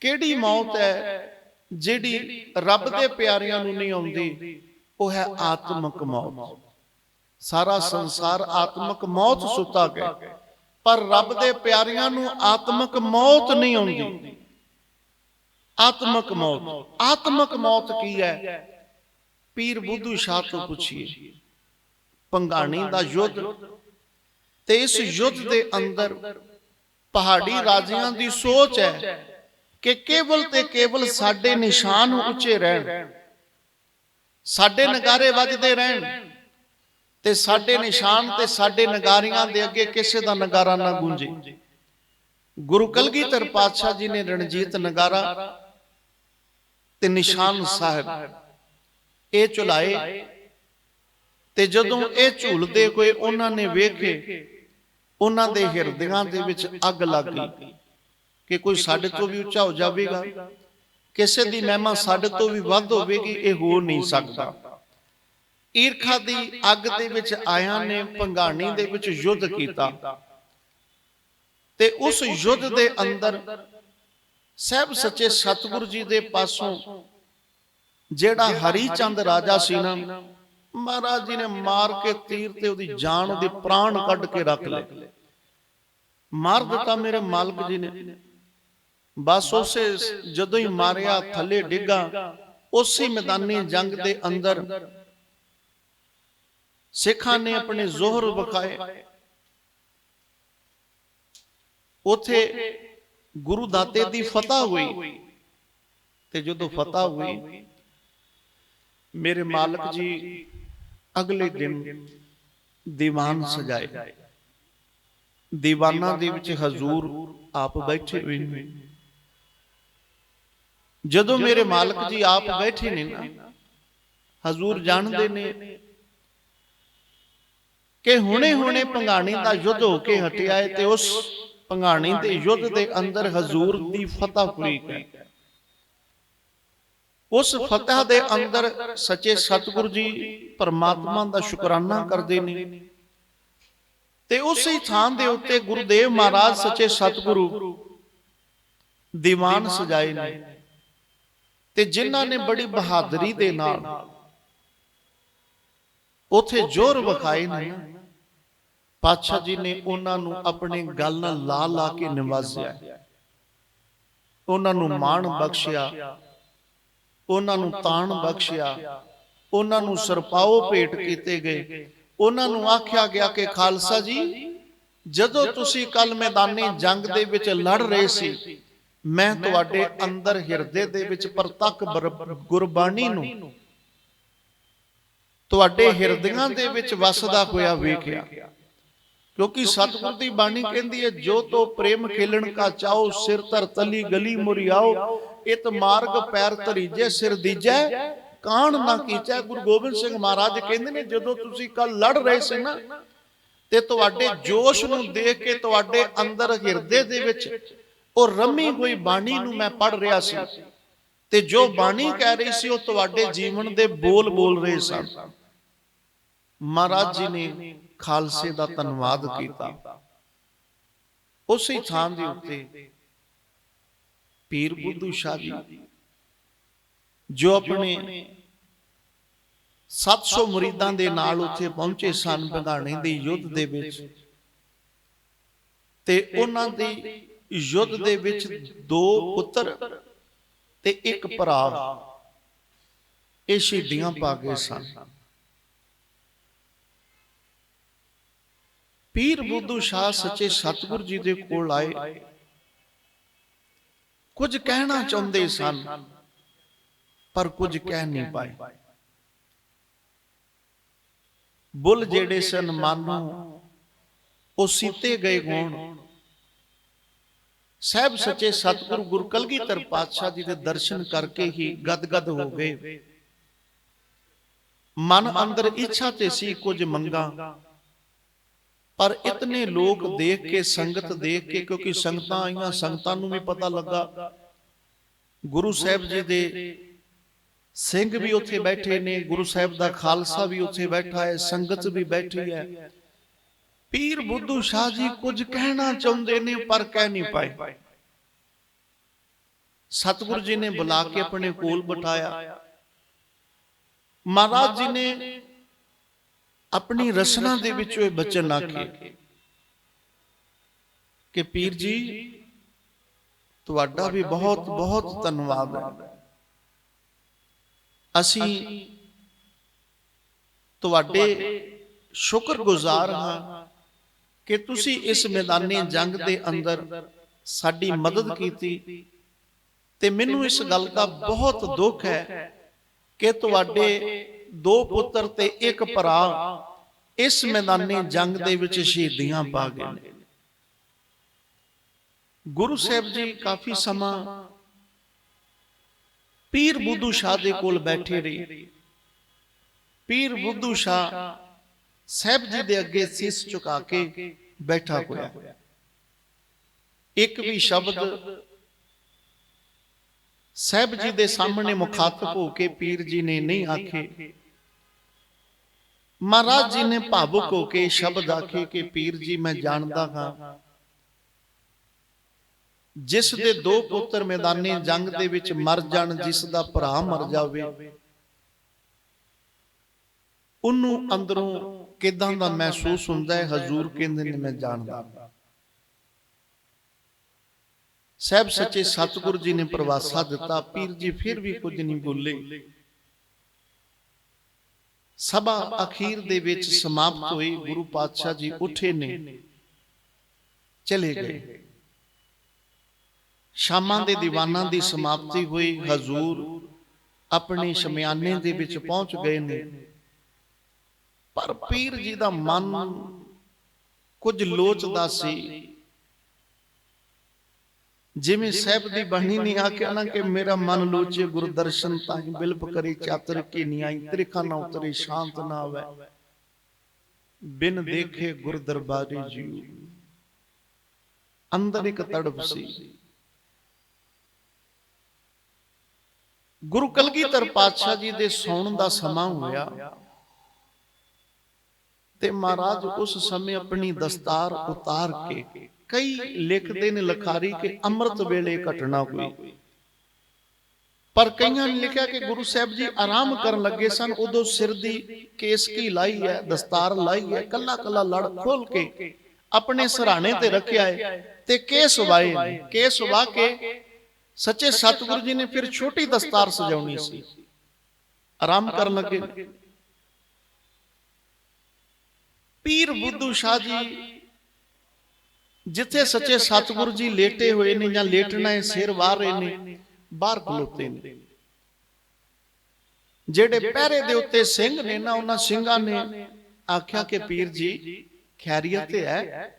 ਕਿਹੜੀ ਮੌਤ ਹੈ ਜਿਹੜੀ ਰੱਬ ਦੇ ਪਿਆਰਿਆਂ ਨੂੰ ਨਹੀਂ ਆਉਂਦੀ? ਉਹ ਹੈ ਆਤਮਿਕ ਮੌਤ। ਸਾਰਾ ਸੰਸਾਰ ਆਤਮਿਕ ਮੌਤ ਸੁੱਤਾ ਗਿਆ। ਪਰ ਰੱਬ ਦੇ ਪਿਆਰਿਆਂ ਨੂੰ ਆਤਮਿਕ ਮੌਤ ਨਹੀਂ ਆਉਂਦੀ। ਆਤਮਿਕ ਮੌਤ। ਆਤਮਿਕ ਮੌਤ ਕੀ ਹੈ? ਪੀਰ ਬੁੱਧੂ ਸ਼ਾਹ ਤੋਂ ਪੁੱਛੀਏ। ਪੰਗਾਣੀ ਦਾ ਯੁੱਧ। ਤੇ ਇਸ ਯੁੱਧ ਦੇ ਅੰਦਰ ਪਹਾੜੀ ਰਾਜਿਆਂ ਦੀ ਸੋਚ ਹੈ। ਕਿ ਕੇਵਲ ਤੇ ਕੇਵਲ ਸਾਡੇ ਨਿਸ਼ਾਨ ਉੱਚੇ ਰਹਿਣ। ਸਾਡੇ ਨਗਾਰੇ ਵੱਜਦੇ ਰਹਿਣ। ਤੇ ਸਾਡੇ ਨਿਸ਼ਾਨ ਤੇ ਸਾਡੇ ਨਗਾਰੀਆਂ ਦੇ ਅੱਗੇ ਕਿਸੇ ਦਾ ਨਗਾਰਾ ਨਾ ਗੂੰਜੇ। ਗੁਰੂ ਕਲਗੀਧਰ ਪਾਤਸ਼ਾਹ ਜੀ ਨੇ ਰਣਜੀਤ ਨਗਾਰਾ ਤੇ ਨਿਸ਼ਾਨ ਸਾਹਿਬ। ਇਹ ਚੁਲਾਏ ਤੇ ਜਦੋਂ ਇਹ ਝੂਲਦੇ ਕੋਈ ਉਹਨਾਂ ਨੇ ਵੇਖੇ ਉਹਨਾਂ ਦੇ ਹਿਰਦਿਆਂ ਦੇ ਵਿੱਚ ਅੱਗ ਲੱਗ ਗਈ। ਕਿ ਕੋਈ ਸਾਡੇ ਤੋਂ ਵੀ ਉੱਚਾ ਹੋ ਜਾਵੇਗਾ? ਕਿਸੇ ਦੀ ਮਹਿਮਾ ਸਾਡੇ ਤੋਂ ਵੀ ਵੱਧ ਹੋਵੇਗੀ ਇਹ ਹੋ ਨਹੀਂ ਸਕਦਾ। ਈਰਖਾ ਦੀ ਅੱਗ ਦੇ ਵਿੱਚ ਆਇਆਂ ਨੇ ਭੰਗਾਣੀ ਦੇ ਵਿੱਚ ਯੁੱਧ ਕੀਤਾ। ਤੇ ਉਸ ਯੁੱਧ ਦੇ ਅੰਦਰ ਸਹਿਬ ਸੱਚੇ ਸਤਿਗੁਰੂ ਜੀ ਦੇ ਪਾਸੋਂ ਜਿਹੜਾ ਹਰੀ ਚੰਦ ਰਾਜਾ ਸੀ ਨਾ ਮਹਾਰਾਜ ਜੀ ਨੇ ਮਾਰ ਕੇ ਤੀਰ ਤੇ ਉਹਦੀ ਜਾਨ ਉਹਦੇ ਪ੍ਰਾਣ ਕੱਢ ਕੇ ਰੱਖ ਲਏ। ਮਾਰ ਦਿੱਤਾ ਮੇਰੇ ਮਾਲਕ ਜੀ ਨੇ। ਬਸ ਉਸੇ ਜਦੋਂ ਹੀ ਮਾਰਿਆ ਥੱਲੇ ਡਿੱਗਾ ਉਸੇ ਮੈਦਾਨੀ ਜੰਗ ਦੇ ਅੰਦਰ ਸਿੱਖਾਂ ਨੇ ਆਪਣੇ ਜ਼ੋਹਰ ਵਿਖਾਏ। ਉਥੇ ਗੁਰੂ ਦਾਤੇ ਦੀ ਫਤਹ ਹੋਈ। ਤੇ ਜਦੋਂ ਫਤਹ ਹੋਈ ਮੇਰੇ ਮਾਲਕ ਜੀ ਅਗਲੇ ਦਿਨ ਦੀਵਾਨ ਸਜਾਏ। ਦੀਵਾਨਾਂ ਦੇ ਵਿੱਚ ਹਜ਼ੂਰ ਆਪ ਬੈਠੇ ਹੋਏ ਨੇ। ਜਦੋਂ ਮੇਰੇ ਮਾਲਕ ਜੀ ਆਪ ਬੈਠੇ ਨੇ ਨਾ ਹਜ਼ੂਰ ਜਾਣਦੇ ਨੇ ਕਿ ਹੁਣੇ ਹੁਣੇ ਪੰਗਾਣੀ ਦਾ ਯੁੱਧ ਹੋ ਕੇ ਹਟਿਆ ਹੈ ਤੇ ਉਸ ਪੰਗਾਣੀ ਦੇ ਯੁੱਧ ਦੇ ਅੰਦਰ ਹਜ਼ੂਰ ਦੀ ਫਤਹ ਹੋਈ ਹੈ। ਉਸ ਫਤਹ ਦੇ ਅੰਦਰ ਸੱਚੇ ਸਤਿਗੁਰੂ ਜੀ ਪਰਮਾਤਮਾ ਦਾ ਸ਼ੁਕਰਾਨਾ ਕਰਦੇ ਨੇ। ਤੇ ਉਸੇ ਥਾਂ ਦੇ ਉੱਤੇ ਗੁਰਦੇਵ ਮਹਾਰਾਜ ਸੱਚੇ ਸਤਿਗੁਰੂ ਦੀਵਾਨ ਸਜਾਏ ਨੇ। ਤੇ ਜਿਨ੍ਹਾਂ ਨੇ ਬੜੀ ਬਹਾਦਰੀ ਦੇ ਨਾਲ ਉਥੇ ਜ਼ੋਰ ਵਿਖਾਏ ਨੇ ਪਾਤਸ਼ਾਹ ਜੀ ਨੇ ਉਹਨਾਂ ਨੂੰ ਆਪਣੇ ਗਲ ਨਾਲ ਲਾ ਲਾ ਕੇ ਨਿਵਾਜ਼ਿਆ ਉਹਨਾਂ ਨੂੰ ਮਾਣ ਬਖਸ਼ਿਆ ਉਹਨਾਂ ਨੂੰ ਤਾਣ ਬਖਸ਼ਿਆ ਉਹਨਾਂ ਨੂੰ ਸਰਪਾਓ ਭੇਟ ਕੀਤੇ ਗਏ ਉਹਨਾਂ ਨੂੰ ਆਖਿਆ ਗਿਆ ਕਿ ਖਾਲਸਾ ਜੀ ਜਦੋਂ ਤੁਸੀਂ ਕੱਲ ਮੈਦਾਨੀ ਜੰਗ ਦੇ ਵਿੱਚ ਲੜ ਰਹੇ ਸੀ ਮੈਂ ਤੁਹਾਡੇ ਅੰਦਰ ਹਿਰਦੇ ਦੇ ਵਿੱਚ ਪ੍ਰਤੱਖ ਗੁਰਬਾਣੀ ਨੂੰ। ਤੁਹਾਡੇ ਹਿਰਦਿਆਂ ਦੇ ਵਿੱਚ ਵਸਦਾ ਹੋਇਆ ਵੇਖਿਆ। ਕਿਉਂਕਿ ਸਤਿਗੁਰ ਦੀ ਬਾਣੀ ਕਹਿੰਦੀ ਹੈ ਜੋ ਤੋ ਪ੍ਰੇਮ ਖੇਲਣ ਕਾ ਚਾਓ ਸਿਰ ਧਰ ਤਲੀ ਗਲੀ ਮੁਰਿਆਓ ਇਤ ਮਾਰਗ ਪੈਰ ਧਰੀਜੇ ਸਿਰ ਦੀਜੈ ਕਾਣ ਨਾ ਕੀਚੈ ਗੁਰੂ ਗੋਬਿੰਦ ਸਿੰਘ ਮਹਾਰਾਜ ਕਹਿੰਦੇ ਨੇ ਜਦੋਂ ਤੁਸੀਂ ਕੱਲ ਲੜ ਰਹੇ ਸੀ ਨਾ ਤੇ ਤੁਹਾਡੇ ਜੋਸ਼ ਨੂੰ ਦੇਖ ਕੇ ਤੁਹਾਡੇ ਅੰਦਰ ਹਿਰਦੇ ਦੇ ਵਿੱਚ ਉਹ ਰਮੀ ਹੋਈ ਬਾਣੀ ਨੂੰ ਮੈਂ ਪੜ ਰਿਹਾ ਸੀ। ਤੇ ਜੋ ਬਾਣੀ ਕਹਿ ਰਹੀ ਸੀ ਉਹ ਤੁਹਾਡੇ ਜੀਵਨ ਦੇ ਬੋਲ ਬੋਲ ਰਹੇ ਸਨ। ਮਹਾਰਾਜ ਜੀ ਨੇ ਖਾਲਸੇ ਦਾ ਧੰਨਵਾਦ ਕੀਤਾ। ਉਸੇ ਥਾਂ ਦੇ ਉੱਤੇ ਪੀਰ ਬੁੱਧੂ ਸ਼ਾਹ ਜੀ ਜੋ ਆਪਣੇ 700 ਮੁਰੀਦਾਂ ਦੇ ਨਾਲ ਉੱਥੇ ਪਹੁੰਚੇ ਸਨ ਬੰਗਾਣੇ ਦੇ ਯੁੱਧ ਦੇ ਵਿੱਚ। ਤੇ ਉਹਨਾਂ ਦੀ ਯੁੱਧ ਦੇ ਵਿੱਚ ਦੋ ਪੁੱਤਰ ਤੇ ਇੱਕ ਭਰਾ। ਇਹ ਸ਼ਹੀਦੀਆਂ ਪਾ ਗਏ ਸਨ। ਪੀਰ ਬੁੱਧੂ ਸ਼ਾਹ ਸੱਚੇ ਸਤਿਗੁਰ ਜੀ ਦੇ ਕੋਲ ਆਏ। ਕੁਝ ਕਹਿਣਾ ਚਾਹੁੰਦੇ ਸਨ ਪਰ ਕੁਝ ਕਹਿ ਨਹੀਂ ਪਾਏ। ਬੁੱਲ ਜਿਹੜੇ ਸਨ ਮਾਨੋ ਉਹ ਸੀਤੇ ਗਏ ਹੋਣ। ਸਹਿਬ ਸੱਚੇ ਸਤਿਗੁਰੂ ਗੁਰੂ ਕਲਗੀਧਰ ਪਾਤਸ਼ਾਹ ਜੀ ਦੇ ਦਰਸ਼ਨ ਕਰਕੇ ਹੀ ਗਦਗਦ ਹੋ ਗਏ। ਮਨ ਅੰਦਰ ਇੱਛਾ ਤੇ ਸੀ ਕੁਝ ਮੰਗਾ। ਪਰ ਇਤਨੇ ਲੋਕ ਦੇਖ ਕੇ ਸੰਗਤ ਦੇਖ ਕੇ ਕਿਉਂਕਿ ਸੰਗਤਾਂ ਆਈਆਂ ਸੰਗਤਾਂ ਨੂੰ ਵੀ ਪਤਾ ਲੱਗਾ। ਗੁਰੂ ਸਾਹਿਬ ਜੀ ਦੇ ਸਿੰਘ ਵੀ ਉੱਥੇ ਬੈਠੇ ਨੇ ਗੁਰੂ ਸਾਹਿਬ ਦਾ ਖਾਲਸਾ ਵੀ ਉੱਥੇ ਬੈਠਾ ਹੈ ਸੰਗਤ ਵੀ ਬੈਠੀ ਹੈ। ਪੀਰ ਬੁੱਧੂ ਸ਼ਾਹ ਜੀ ਕੁਝ ਕਹਿਣਾ ਚਾਹੁੰਦੇ ਨੇ ਪਰ ਕਹਿ ਨਹੀਂ ਪਾਏ। ਸਤਿਗੁਰੂ ਜੀ ਨੇ ਬੁਲਾ ਕੇ ਆਪਣੇ ਕੋਲ ਬਿਠਾਇਆ। ਮਹਾਰਾਜ ਜੀ ਨੇ ਆਪਣੀ ਰਸਨਾ ਦੇ ਵਿੱਚੋਂ ਇਹ ਬਚਨ ਆਖੇ ਕਿ ਪੀਰ ਜੀ ਤੁਹਾਡਾ ਵੀ ਬਹੁਤ ਬਹੁਤ ਧੰਨਵਾਦ ਹੈ। ਅਸੀਂ ਤੁਹਾਡੇ ਸ਼ੁਕਰਗੁਜ਼ਾਰ ਹਾਂ। ਕਿ ਤੁਸੀਂ ਇਸ ਮੈਦਾਨੇ ਜੰਗ ਦੇ ਅੰਦਰ ਸਾਡੀ ਮਦਦ ਕੀਤੀ। ਤੇ ਮੈਨੂੰ ਇਸ ਗੱਲ ਦਾ ਬਹੁਤ ਦੁੱਖ ਹੈ ਕਿ ਤੁਹਾਡੇ ਦੋ ਪੁੱਤਰ ਤੇ ਇੱਕ ਭਰਾ ਇਸ ਮੈਦਾਨੇ ਜੰਗ ਦੇ ਵਿੱਚ ਸ਼ਹੀਦੀਆਂ ਪਾ ਗਏ ਨੇ। ਗੁਰੂ ਸਾਹਿਬ ਜੀ ਕਾਫੀ ਸਮਾਂ ਪੀਰ ਬੁੱਧੂ ਸ਼ਾਹ ਦੇ ਕੋਲ ਬੈਠੇ ਰਹੇ। ਪੀਰ ਬੁੱਧੂ ਸ਼ਾਹ ਸਾਹਿਬ ਜੀ ਦੇ ਅੱਗੇ ਸਿਸ ਝੁਕਾ ਕੇ ਬੈਠਾ ਹੋਇਆ। ਇੱਕ ਵੀ ਸ਼ਬਦ ਸਾਹਿਬ ਜੀ ਦੇ ਸਾਹਮਣੇ ਮੁਖਾਤਬ ਹੋ ਕੇ ਪੀਰ ਜੀ ਨੇ ਨਹੀਂ ਆਖੇ। ਮਹਾਰਾਜ ਜੀ ਨੇ ਭਾਵੁਕ ਹੋ ਕੇ ਸ਼ਬਦ ਆਖੇ ਕਿ ਪੀਰ ਜੀ ਮੈਂ ਜਾਣਦਾ ਹਾਂ। ਜਿਸ ਦੇ ਦੋ ਪੁੱਤਰ ਮੈਦਾਨੇ ਜੰਗ ਦੇ ਵਿੱਚ ਮਰ ਜਾਣ ਜਿਸ ਦਾ ਭਰਾ ਮਰ ਜਾਵੇ। ਉਹਨੂੰ ਅੰਦਰੋਂ ਕਿਦਾਂ ਦਾ ਮਹਿਸੂਸ ਹੁੰਦਾ ਹੈ, ਹਜ਼ੂਰ ਕਹਿੰਦੇ ਨੇ, ਮੈਂ ਜਾਣਦਾ। ਸਹਿਬ ਸੱਚੇ ਸਤਿਗੁਰੂ ਜੀ ਨੇ ਪ੍ਰਵਾਸਾ ਦਿੱਤਾ, ਪੀਰ ਜੀ ਫਿਰ ਵੀ ਕੁਝ ਨਹੀਂ ਬੋਲੇ। ਸਭਾ ਅਖੀਰ ਦੇ ਵਿੱਚ ਸਮਾਪਤ ਹੋਈ, ਗੁਰੂ ਪਾਤਸ਼ਾਹ ਜੀ ਉੱਠੇ ਨੇ, ਚਲੇ ਗਏ। ਸ਼ਾਮਾਂ ਦੇ ਦੀਵਾਨਾਂ ਦੀ ਸਮਾਪਤੀ ਹੋਈ, ਹਜ਼ੂਰ ਆਪਣੇ ਸ਼ਮਿਆਨੇ ਦੇ ਵਿੱਚ ਪਹੁੰਚ ਗਏ ਨੇ। ਪਰ ਪੀਰ ਜੀ ਦਾ ਮਨ ਕੁਝ ਲੋਚਦਾ ਸੀ। ਜਿਵੇਂ ਸਾਹਿਬ ਦੀ ਬਾਣੀ ਨਹੀਂ ਆਖਿਆ ਨਾ ਕਿ ਮੇਰਾ ਮਨ ਲੋਚੇ ਗੁਰਦਰਸ਼ਨ ਤਾਹੀਂ ਬਿਲਪ ਕਰੇ ਚਾਤਰ ਕੀ ਨਹੀਂ ਆਈ ਤ੍ਰਿਖਾ ਨਾ ਉਤਰੇ ਸ਼ਾਂਤ ਨਾ ਆਵੇ ਬਿਨ ਦੇਖੇ ਗੁਰ ਦਰਬਾਰੇ ਜੀਉ ਅੰਦਰ ਇੱਕ ਤੜਪ ਸੀ। ਗੁਰੂ ਕਲਗੀਧਰ ਪਾਤਸ਼ਾਹ ਜੀ ਦੇ ਸੌਣ ਦਾ ਸਮਾਂ ਹੋਇਆ। ਤੇ ਮਹਾਰਾਜ ਉਸ ਸਮੇਂ ਆਪਣੀ ਦਸਤਾਰ ਉਤਾਰ ਕੇ ਕਈ ਲਿਖਦੇ ਨੇ ਲਖਾਰੀ ਕਿ ਅੰਮ੍ਰਿਤ ਵੇਲੇ ਘਟਨਾ ਹੋਈ। ਪਰ ਕਈਆਂ ਨੇ ਲਿਖਿਆ ਕਿ ਗੁਰੂ ਸਾਹਿਬ ਜੀ ਆਰਾਮ ਕਰਨ ਲੱਗੇ ਸਨ ਉਦੋਂ ਸਿਰ ਦੀ ਕੇਸਕੀ ਲਾਈ ਹੈ ਦਸਤਾਰ ਲਾਈ ਹੈ ਕੱਲਾ ਕੱਲਾ ਲੜ ਖੋਲ ਕੇ ਆਪਣੇ ਸਰਾਣੇ ਤੇ ਰੱਖਿਆ ਹੈ ਤੇ ਕੇਸ ਵਾਏ ਕੇਸ ਵਾ ਕੇ ਸੱਚੇ ਸਤਿਗੁਰੂ ਜੀ ਨੇ ਫਿਰ ਛੋਟੀ ਦਸਤਾਰ ਸਜਾਉਣੀ ਸੀ। ਆਰਾਮ ਕਰਨ ਲੱਗੇ। ਪੀਰ ਬੁੱਧੂ ਸ਼ਾਹ ਜੀ ਜਿੱਥੇ ਸੱਚੇ ਸਤਿਗੁਰੂ ਜੀ ਲੇਟੇ ਹੋਏ ਨੇ ਜਾਂ ਲੇਟਣਾ ਹੈ ਸਿਰ ਵਾਰ ਰਹੇ ਨੇ ਬਾਹਰ ਖਲੋਤੇ ਨੇ। ਜਿਹੜੇ ਪਹਿਰੇ ਦੇ ਉੱਤੇ ਸਿੰਘ ਨੇ ਨਾ ਉਹਨਾਂ ਸਿੰਘਾਂ ਨੇ ਆਖਿਆ ਕਿ ਪੀਰ ਜੀ ਖੈਰੀਅਤ ਹੈ।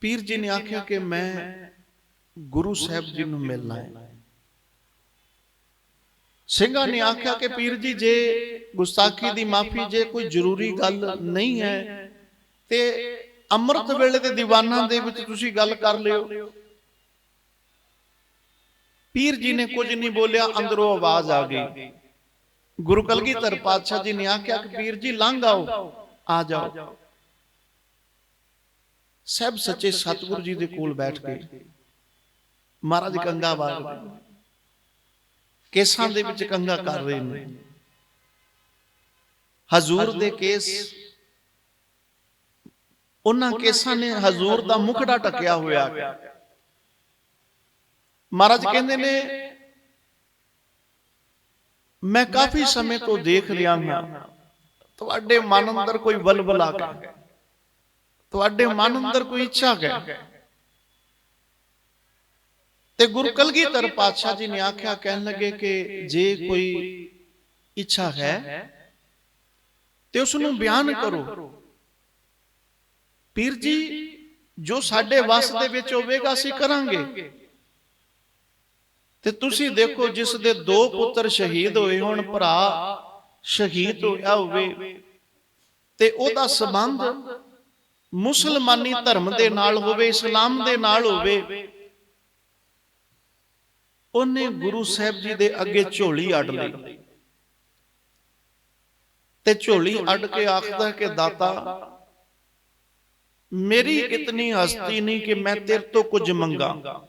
ਪੀਰ ਜੀ ਨੇ ਆਖਿਆ ਕਿ ਮੈਂ ਗੁਰੂ ਸਾਹਿਬ ਜੀ ਨੂੰ ਮਿਲਣਾ ਹੈ। ਸਿੰਘਾਂ ਨੇ ਆਖਿਆ ਕਿ ਪੀਰ ਜੀ ਜੇ ਗੁਸਤਾਖੀ ਦੀ ਮਾਫੀ ਜੇ ਕੋਈ ਜ਼ਰੂਰੀ ਗੱਲ ਨਹੀਂ ਹੈ ਤੇ ਅੰਮ੍ਰਿਤ ਵੇਲੇ ਦੇ ਦੀਵਾਨਾਂ ਦੇ ਵਿੱਚ ਤੁਸੀਂ ਗੱਲ ਕਰ ਲਿਓ। ਪੀਰ ਜੀ ਨੇ ਕੁਝ ਨਹੀਂ ਬੋਲਿਆ ਅੰਦਰੋਂ ਆਵਾਜ਼ ਆ ਗਈ। ਗੁਰੂ ਕਲਗੀਧਰ ਪਾਤਸ਼ਾਹ ਜੀ ਨੇ ਆਖਿਆ ਕਿ ਪੀਰ ਜੀ ਲੰਘ ਆਓ। ਆ ਜਾਓ। ਸਭ ਸੱਚੇ ਸਤਿਗੁਰੂ ਜੀ ਦੇ ਕੋਲ ਬੈਠ ਕੇ ਮਹਾਰਾਜ ਕੰਗਾ ਨੇ। ਕੇਸਾਂ ਦੇ ਵਿੱਚ ਕੰਗਾ ਕਰ ਰਹੇ ਨੇ। ਹਜ਼ੂਰ ਦੇ ਕੇਸ ਉਹਨਾਂ ਕੇਸਾਂ ਨੇ ਹਜ਼ੂਰ ਦਾ ਮੁਖੜਾ ਟਕਿਆ ਹੋਇਆ ਹੈ। ਮਹਾਰਾਜ ਕਹਿੰਦੇ ਨੇ ਮੈਂ ਕਾਫੀ ਸਮੇਂ ਤੋਂ ਦੇਖ ਰਿਹਾ ਹਾਂ। ਤੁਹਾਡੇ ਮਨ ਅੰਦਰ ਕੋਈ ਬਲਬਲਾ ਹੈ। ਤੁਹਾਡੇ ਮਨ ਅੰਦਰ ਕੋਈ ਇੱਛਾ ਹੈ। ਤੇ ਗੁਰੂ ਕਲਗੀਧਰ ਪਾਤਸ਼ਾਹ ਜੀ ਨੇ ਆਖਿਆ ਕਹਿਣ ਲੱਗੇ ਕਿ ਜੇ ਕੋਈ ਇੱਛਾ ਹੈ ਤੇ ਉਸ ਨੂੰ ਬਿਆਨ ਕਰੋ। ਪੀਰ ਜੀ ਜੋ ਸਾਡੇ ਵਸ ਦੇ ਵਿੱਚ ਹੋਵੇਗਾ ਅਸੀਂ ਕਰਾਂਗੇ। ਤੇ ਤੁਸੀਂ ਦੇਖੋ ਜਿਸ ਦੇ ਦੋ ਪੁੱਤਰ ਸ਼ਹੀਦ ਹੋਏ ਹੋਣ ਭਰਾ ਸ਼ਹੀਦ ਹੋਇਆ ਹੋਵੇ। ਤੇ ਉਹਦਾ ਸੰਬੰਧ ਮੁਸਲਮਾਨੀ ਧਰਮ ਦੇ ਨਾਲ ਹੋਵੇ ਇਸਲਾਮ ਦੇ ਨਾਲ ਹੋਵੇ। ਉਹਨੇ ਗੁਰੂ ਸਾਹਿਬ ਜੀ ਦੇ ਅੱਗੇ ਝੋਲੀ ਅੱਡ ਲਈ। ਤੇ ਝੋਲੀ ਅੱਡ ਕੇ ਆਖਦਾ ਕਿ, ਦਾਤਾ, ਮੇਰੀ ਇਤਨੀ ਹਸਤੀ ਨਹੀਂ ਕਿ ਮੈਂ ਤੇਰੇ ਤੋਂ ਕੁਝ ਮੰਗਾ।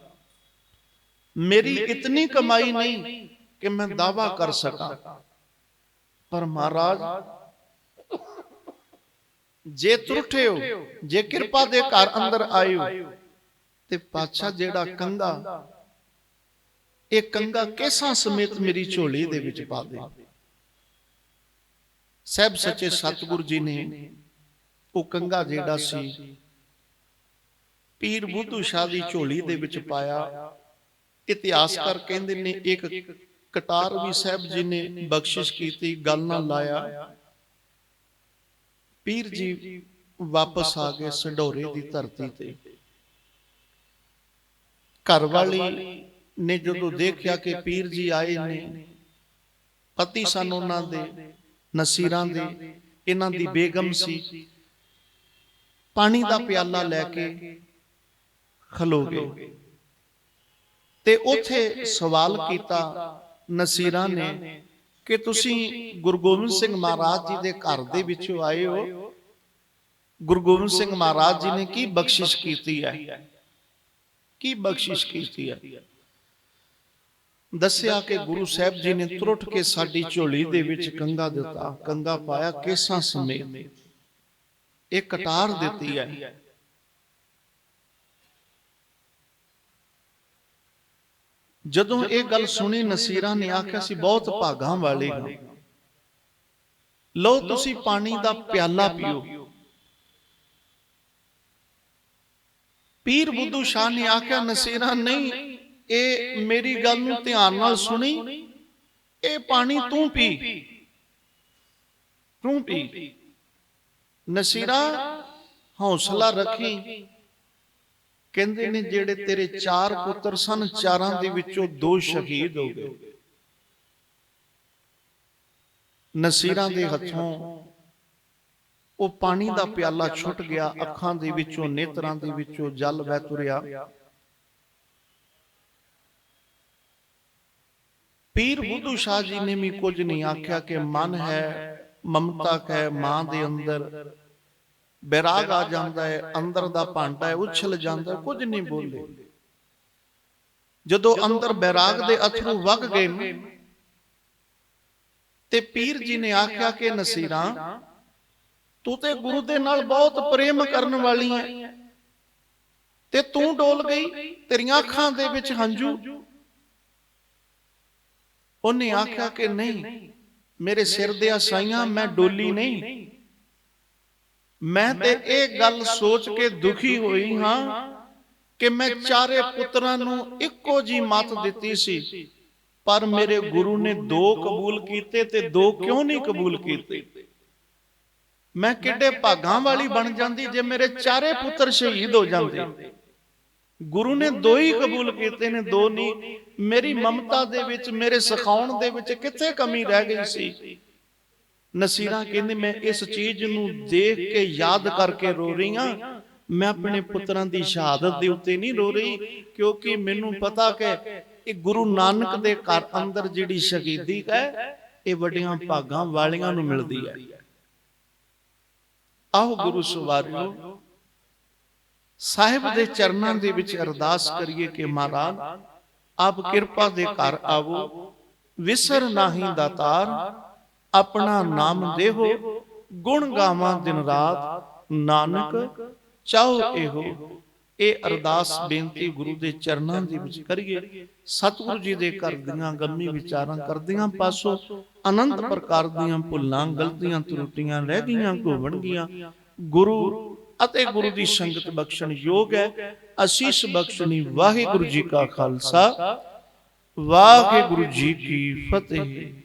ਮੇਰੀ ਇਤਨੀ ਕਮਾਈ ਨਹੀਂ ਕਿ ਮੈਂ ਦਾਵਾ ਕਰ ਸਕਾਂ। ਪਰ ਮਹਾਰਾਜ, ਜੇ ਤਰੁੱਠੇ ਜੇ ਕਿਰਪਾ ਦੇ ਘਰ ਅੰਦਰ ਆਇਓ ਤੇ ਪਾਛਾ ਜਿਹੜਾ ਕੰਗਾ ਇਹ ਕੰਗਾ ਕੇਸਾਂ ਸਮੇਤ ਮੇਰੀ ਝੋਲੀ ਦੇ ਵਿੱਚ ਪਾ ਦੇ। ਸਹਿਬ ਸੱਚੇ ਸਤਿਗੁਰੂ ਜੀ ਨੇ ਉਹ ਕੰਗਾ ਜਿਹੜਾ ਸੀ, ਪੀਰ ਬੁੱਧੂ ਸ਼ਾਹ ਦੀ ਝੋਲੀ ਦੇ ਵਿੱਚ ਪਾਇਆ। ਇਤਿਹਾਸਕਾਰ ਕਹਿੰਦੇ ਨੇ ਇੱਕ ਕਟਾਰ ਵੀ ਸਾਹਿਬ ਜੀ ਨੇ ਬਖਸ਼ਿਸ਼ ਕੀਤੀ, ਗੱਲ ਨਾਲ ਲਾਇਆ। ਪੀਰ ਜੀ ਵਾਪਸ ਆ ਗਏ ਸੰਡੋਰੇ ਦੀ ਧਰਤੀ ਤੇ। ਘਰ ਵਾਲੀ ਨੇ ਜਦੋਂ ਦੇਖਿਆ ਕਿ ਪੀਰ ਜੀ ਆਏ ਨੇ ਪਤੀ ਸਨ ਉਹਨਾਂ ਦੇ ਨਸੀਰਾਂ ਦੇ ਇਹਨਾਂ ਦੀ ਬੇਗਮ ਸੀ। ਪਾਣੀ ਦਾ ਪਿਆਲਾ ਲੈ ਕੇ ਖਲੋ ਗਏ। ਤੇ ਉਥੇ ਸਵਾਲ ਕੀਤਾ ਨਸੀਰਾਂ ਨੇ ਕਿ ਤੁਸੀਂ ਗੁਰੂ ਗੋਬਿੰਦ ਸਿੰਘ ਮਹਾਰਾਜ ਜੀ ਦੇ ਘਰ ਦੇ ਵਿੱਚੋਂ ਆਏ ਹੋ। ਗੁਰੂ ਗੋਬਿੰਦ ਸਿੰਘ ਮਹਾਰਾਜ ਜੀ ਨੇ ਕੀ ਬਖਸ਼ਿਸ਼ ਕੀਤੀ ਹੈ? ਕੀ ਬਖਸ਼ਿਸ਼ ਕੀਤੀ ਹੈ? ਦੱਸਿਆ ਕਿ ਗੁਰੂ ਸਾਹਿਬ ਜੀ ਨੇ ਤੁਰਟ ਕੇ ਸਾਡੀ ਝੋਲੀ ਦੇ ਵਿੱਚ ਕੰਗਾ ਦਿੱਤਾ ਕੰਗਾ ਪਾਇਆ ਕੇਸਾਂ ਸਮੇਤ। ਇਹ ਕਟਾਰ ਦਿੱਤੀ ਹੈ। ਜਦੋਂ ਇਹ ਗੱਲ ਸੁਣੀ, ਨਸੀਰਾਂ ਨੇ ਆਖਿਆ ਸੀ ਬਹੁਤ ਭਾਗਾਂ ਵਾਲੇ ਹਾਂ। ਲਓ, ਤੁਸੀਂ ਪਾਣੀ ਦਾ ਪਿਆਲਾ ਪੀਓ। ਪੀਰ ਬੁੱਧੂ ਸ਼ਾਹ ਨੇ ਆਖਿਆ, ਨਸੀਰਾਂ ਨਹੀਂ ਇਹ ਮੇਰੀ ਗੱਲ ਨੂੰ ਧਿਆਨ ਨਾਲ ਸੁਣੀ। ਇਹ ਪਾਣੀ ਤੂੰ ਪੀ। ਤੂੰ ਪੀ। ਨਸੀਰਾ ਹੌਸਲਾ ਰੱਖੀ। ਕਹਿੰਦੇ ਨੇ ਜਿਹੜੇ ਤੇਰੇ ਚਾਰ ਪੁੱਤਰ ਸਨ ਚਾਰਾਂ ਦੇ ਵਿੱਚੋਂ ਦੋ ਸ਼ਹੀਦ ਹੋ ਗਏ। ਨਸੀਰਾਂ ਦੇ ਹੱਥੋਂ ਉਹ ਪਾਣੀ ਦਾ ਪਿਆਲਾ ਛੁੱਟ ਗਿਆ ਅੱਖਾਂ ਦੇ ਵਿੱਚੋਂ ਨੇਤਰਾਂ ਦੇ ਵਿੱਚੋਂ ਜਲ ਵਹਿ ਤੁਰਿਆ। ਪੀਰ ਬੁੱਧੂ ਸ਼ਾਹ ਜੀ ਨੇ ਵੀ ਕੁਝ ਨਹੀਂ ਆਖਿਆ ਕਿ ਮਨ ਹੈ ਮਮਤਾ ਹੈ ਮਾਂ ਦੇ ਅੰਦਰ। ਬੈਰਾਗ ਆ ਜਾਂਦਾ ਹੈ ਅੰਦਰ ਦਾ ਭਾਂਡਾ ਹੈ ਉਛਲ ਜਾਂਦਾ ਕੁਝ ਨਹੀਂ ਬੋਲੇ ਜਦੋਂ ਅੰਦਰ ਬੈਰਾਗ ਦੇ ਅਥਰੂ ਵਗ ਗਏ ਤੇ ਪੀਰ ਜੀ ਨੇ ਆਖਿਆ ਕਿ ਨਸੀਰਾਂ ਤੂੰ ਤੇ ਗੁਰੂ ਦੇ ਨਾਲ ਬਹੁਤ ਪ੍ਰੇਮ ਕਰਨ ਵਾਲੀ ਹੈ। ਤੇ ਤੂੰ ਡੋਲ ਗਈ ਤੇਰੀਆਂ ਅੱਖਾਂ ਦੇ ਵਿੱਚ ਹੰਝੂ ਉਹਨੇ ਆਖਿਆ ਕਿ ਨਹੀਂ ਮੇਰੇ ਸਿਰ ਦੇ ਸਾਈਆਂ ਮੈਂ ਡੋਲੀ ਨਹੀਂ। ਮੈਂ ਤੇ ਇਹ ਗੱਲ ਸੋਚ ਕੇ ਦੁਖੀ ਹੋਈ ਹਾਂ ਕਿ ਮੈਂ ਚਾਰੇ ਪੁੱਤਰਾਂ ਨੂੰ ਇੱਕੋ ਜੀ ਮਤ ਦਿੱਤੀ ਸੀ। ਪਰ ਮੇਰੇ ਗੁਰੂ ਨੇ ਦੋ ਕਬੂਲ ਕੀਤੇ ਤੇ ਦੋ ਕਿਉਂ ਨਹੀਂ ਕਬੂਲ ਕੀਤੇ? ਮੈਂ ਕਿੱਡੇ ਭਾਗਾਂ ਵਾਲੀ ਬਣ ਜਾਂਦੀ ਜੇ ਮੇਰੇ ਚਾਰੇ ਪੁੱਤਰ ਸ਼ਹੀਦ ਹੋ ਜਾਂਦੇ। ਗੁਰੂ ਨੇ ਦੋ ਹੀ ਕਬੂਲ ਕੀਤੇ ਨੇ, ਦੋ ਨਹੀਂ। ਮੇਰੀ ਮਮਤਾ ਦੇ ਵਿੱਚ, ਮੇਰੇ ਸਿਖਾਉਣ ਦੇ ਵਿੱਚ ਕਿੱਥੇ ਕਮੀ ਰਹਿ ਗਈ ਸੀ? ਨਸੀਰਾ ਕਹਿੰਦੇ, ਮੈਂ ਇਸ ਚੀਜ਼ ਨੂੰ ਦੇਖ ਕੇ ਯਾਦ ਕਰਕੇ ਰੋ ਰਹੀ ਹਾਂ। ਮੈਂ ਆਪਣੇ ਪੁੱਤਰਾਂ ਦੀ ਸ਼ਹਾਦਤ ਦੇ ਉੱਤੇ ਨਹੀਂ ਰੋ ਰਹੀ, ਕਿਉਂਕਿ ਮੈਨੂੰ ਪਤਾ ਕਿ ਇਹ ਗੁਰੂ ਨਾਨਕ ਦੇ ਘਰ ਅੰਦਰ ਜਿਹੜੀ ਸ਼ਹੀਦੀ ਹੈ, ਇਹ ਵੱਡੀਆਂ ਭਾਗਾਂ ਵਾਲੀਆਂ ਨੂੰ ਮਿਲਦੀ ਹੈ। ਆਹੋ ਗੁਰੂ ਸਵਾਰਿਓ ਸਾਹਿਬ ਦੇ ਚਰਨਾਂ ਦੇ ਵਿੱਚ ਅਰਦਾਸ ਕਰੀਏ ਕਿ ਮਹਾਰਾਜ ਆਪ ਕਿਰਪਾ ਦੇ ਘਰ ਆਵੋ। ਵਿਸਰ ਨਾਹੀ ਦਾਤਾਰ ਆਪਣਾ ਨਾਮ ਦੇਹੋ। ਗੁਣ ਗਾਵਾਂ ਦਿਨ ਰਾਤ। ਨਾਨਕ ਚਾਹੋ ਇਹੋ। ਇਹ। ਅਰਦਾਸ ਬੇਨਤੀ ਗੁਰੂ ਦੇ ਚਰਨਾਂ ਦੇ ਵਿੱਚ ਕਰੀਏ। ਸਤਿਗੁਰੂ ਜੀ ਦੇ ਘਰ ਦੀਆਂ ਗੰਮੀ ਵਿਚਾਰਾਂ ਕਰਦਿਆਂ ਪਾਸੋਂ ਅਨੰਤ ਪ੍ਰਕਾਰ ਦੀਆਂ ਭੁੱਲਾਂ ਗਲਤੀਆਂ ਤਰੁੱਟੀਆਂ ਰਹਿ ਗਈਆਂ ਘੋਵਣਗੀਆਂ। ਗੁਰੂ ਅਤੇ ਗੁਰੂ ਦੀ ਸੰਗਤ ਬਖਸ਼ਣ ਯੋਗ ਹੈ। ਅਸੀਸ ਬਖਸ਼ਣੀ ਵਾਹਿਗੁਰੂ ਜੀ ਕਾ ਖਾਲਸਾ, ਵਾਹਿਗੁਰੂ ਜੀ ਕੀ ਫਤਿਹ।